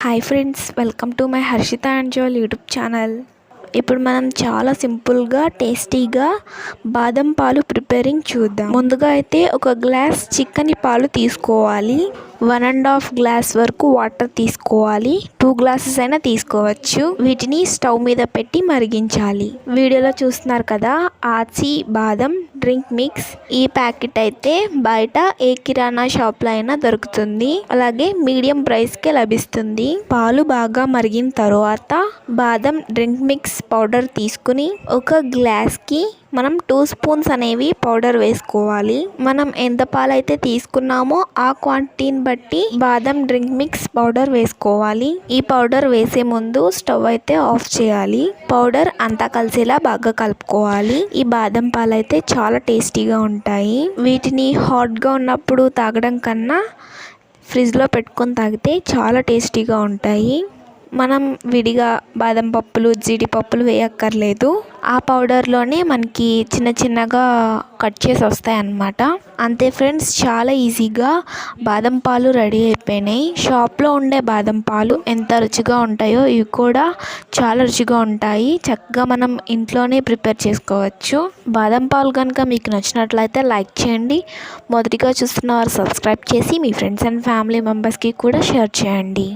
Hi friends welcome to my Harshitha and Jal YouTube channel ఇప్పుడు మనం చాలా సింపుల్గా టేస్టీగా బాదం పాలు ప్రిపేరింగ్ చూద్దాం. ముందుగా అయితే ఒక గ్లాస్ చిక్కని పాలు తీసుకోవాలి. వన్ అండ్ హాఫ్ గ్లాస్ వరకు వాటర్ తీసుకోవాలి. టూ గ్లాసెస్ అయినా తీసుకోవచ్చు. వీటిని స్టవ్ మీద పెట్టి మరిగించాలి. వీడియోలో చూస్తున్నారు కదా ఆచి బాదం డ్రింక్ మిక్స్. ఈ ప్యాకెట్ అయితే బయట ఏ కిరాణా షాప్లో అయినా దొరుకుతుంది. అలాగే మీడియం ప్రైస్కే లభిస్తుంది. పాలు బాగా మరిగిన తర్వాత బాదం డ్రింక్ మిక్స్ పౌడర్ తీసుకుని ఒక గ్లాస్కి మనం టూ స్పూన్స్ అనేవి పౌడర్ వేసుకోవాలి. మనం ఎంత పాలైతే తీసుకున్నామో ఆ క్వాంటిటీని బట్టి బాదం డ్రింక్ మిక్స్ పౌడర్ వేసుకోవాలి. ఈ పౌడర్ వేసే ముందు స్టవ్ అయితే ఆఫ్ చేయాలి. పౌడర్ అంతా కలిసేలా బాగా కలుపుకోవాలి. ఈ బాదం పాలైతే చాలా టేస్టీగా ఉంటాయి. వీటిని హాట్గా ఉన్నప్పుడు తాగడం కన్నా ఫ్రిడ్జ్లో పెట్టుకొని తాగితే చాలా టేస్టీగా ఉంటాయి. మనం విడిగా బాదం పప్పులు జీడిపప్పులు వేయక్కర్లేదు. ఆ పౌడర్లోనే మనకి చిన్న చిన్నగా కట్ చేసి వస్తాయి అన్నమాట అంతే ఫ్రెండ్స్ చాలా ఈజీగా బాదం పాలు రెడీ అయిపోయినాయి. షాప్లో ఉండే బాదం పాలు ఎంత రుచిగా ఉంటాయో ఇవి కూడా చాలా రుచిగా ఉంటాయి. చక్కగా మనం ఇంట్లోనే ప్రిపేర్ చేసుకోవచ్చు. బాదం పాలు కనుక మీకు నచ్చినట్లయితే లైక్ చేయండి. మొదటిగా చూస్తున్న వారు సబ్స్క్రైబ్ చేసి మీ ఫ్రెండ్స్ అండ్ ఫ్యామిలీ మెంబర్స్కి కూడా షేర్ చేయండి.